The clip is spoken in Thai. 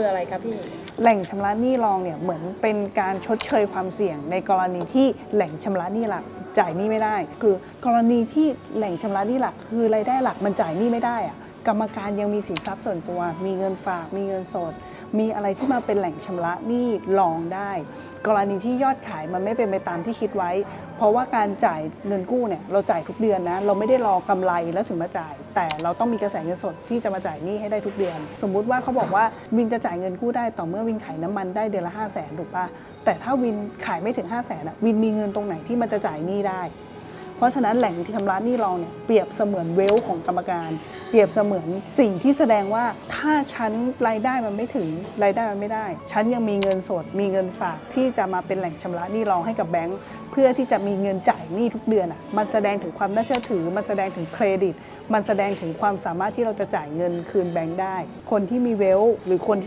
คืออะไรคะพี่ แหล่งชำระหนี้รองเนี่ยเหมือนเป็นการชดเชยความเสี่ยง ในกรณีที่แหล่งชำระหนี้หลักจ่ายหนี้ไม่ได้ คือกรณีที่แหล่งชำระหนี้หลัก คือรายได้หลักมันจ่ายหนี้ไม่ได้อะ กรรมการยังมีสินทรัพย์ส่วนตัว มีเงินฝาก มีเงินสด มีอะไรที่มาเป็นแหล่งชำระหนี้รองได้ กรณีที่ยอดขายมันไม่เป็นไปตามที่คิดไว้ เพราะว่าการจ่ายเงินกู้เนี่ยเราจ่ายทุกเดือนนะ เราไม่ได้รอกำไรแล้วถึงมาจ่าย แต่เราต้องมีกระแสเงินสดที่จะมาจ่ายหนี้ให้ได้ทุกเดือน สมมุติว่าเขาบอกว่าวินจะจ่ายเงินกู้ได้ต่อเมื่อวินขายน้ำมันได้เดือนละ 5 0 0แสนถูกปะแต่ถ้าวินขายไม่ถึง 5 0 0แสนอะวินมีเงินตรงไหนที่มันจะจ่ายหนี้ได้ เพราะฉะนั้นแหล่งที่ชำระหนี้เราเนี่ยเปรียบเสมือนเวลของกรรมการ เปรียบเสมือนสิ่งที่แสดงว่าถ้าฉันรายได้มันไม่ถึงรายได้มันไม่ได้ ฉันยังมีเงินสดมีเงินฝากที่จะมาเป็นแหล่งชำระหนี้รองให้กับแบงก์เพื่อที่จะมีเงินจ่ายหนี้ทุกเดือนอะมันแสดงถึงความน่าเชื่อถือ มันแสดงถึงเครดิต มันแสดงถึงความสามารถที่เราจะจ่ายเงินคืนแบงก์ได้ คนที่มีเวลหรือคนที่